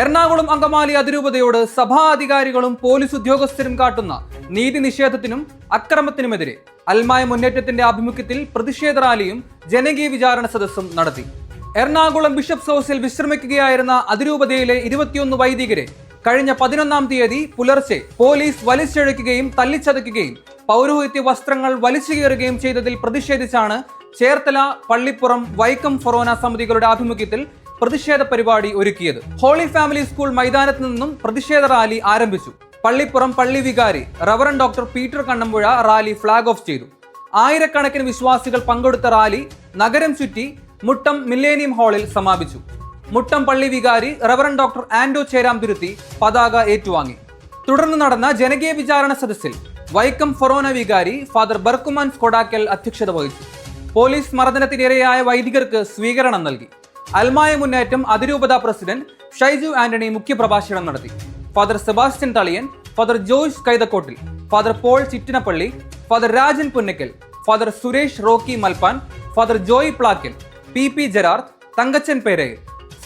എറണാകുളം അങ്കമാലി അതിരൂപതയോട് സഭാ അധികാരികളും പോലീസ് ഉദ്യോഗസ്ഥരും കാട്ടുന്ന നീതി നിഷേധത്തിനും അക്രമത്തിനുമെതിരെ അൽമായ മുന്നേറ്റത്തിന്റെ ആഭിമുഖ്യത്തിൽ പ്രതിഷേധ റാലിയും ജനകീയ വിചാരണ സദസ്സും നടത്തി. എറണാകുളം ബിഷപ്സ് ഹൗസിൽ വിശ്രമിക്കുകയായിരുന്ന അതിരൂപതയിലെ ഇരുപത്തിയൊന്ന് വൈദികരെ കഴിഞ്ഞ പതിനൊന്നാം തീയതി പുലർച്ചെ പോലീസ് വലിച്ചിഴയ്ക്കുകയും തല്ലിച്ചതയ്ക്കുകയും പൗരോഹിത്യ വസ്ത്രങ്ങൾ വലിച്ചു കയറുകയും ചെയ്തതിൽ പ്രതിഷേധിച്ചാണ് ചേർത്തല പള്ളിപ്പുറം വൈക്കം ഫൊറോന സമിതികളുടെ ആഭിമുഖ്യത്തിൽ പ്രതിഷേധ പരിപാടി ഒരുക്കിയത്. ഹോളി ഫാമിലി സ്കൂൾ മൈതാനത്ത് നിന്നും പ്രതിഷേധ റാലി ആരംഭിച്ചു. പള്ളിപ്പുറം പള്ളി വികാരി reverend doctor Peter Kannampuzha rally flag off ചെയ്തു. ആയിരക്കണക്കിന് വിശ്വാസികൾ പങ്കെടുത്ത റാലി നഗരം ചുറ്റി മുട്ടം മില്ലേനിയം ഹാളിൽ സമാപിച്ചു. മുട്ടം പള്ളി വികാരി റവറൻ ഡോക്ടർ ആൻഡോ ചേരാംതുരുത്തി പതാക ഏറ്റുവാങ്ങി. തുടർന്ന് നടന്ന ജനകീയ വിചാരണ സദസ്സിൽ വൈക്കം ഫൊറോന വികാരി ഫാദർ ബർക്കുമാൻ കൊടാക്കൽ അധ്യക്ഷത വഹിച്ചു. പോലീസ് മർദ്ദനത്തിനിരയായ വൈദികർക്ക് സ്വീകരണം നൽകി. അൽമായ മുന്നേറ്റം അതിരൂപത പ്രസിഡന്റ് ഷൈജു ആന്റണി മുഖ്യപ്രഭാഷണം നടത്തി. Father Sebastian Thaliyan father Joyce Kaithakkottil father Paul Chittinappilly father Rajan Punnakkal father Suresh Rocky Malpan father Joy Plakkal P P Gerard Thankachan Perayil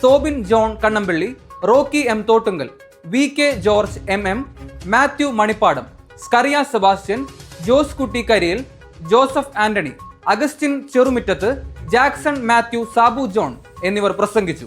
Sobin John Kannampally Rocky M Thottunkal V K George M M Mathew Manippadam Scaria Sebastian Jose Kutty Kariyal Joseph Antony Augustine Cherumittathu Jackson Mathew Sabu John എന്നിവർ പ്രസംഗിച്ചു.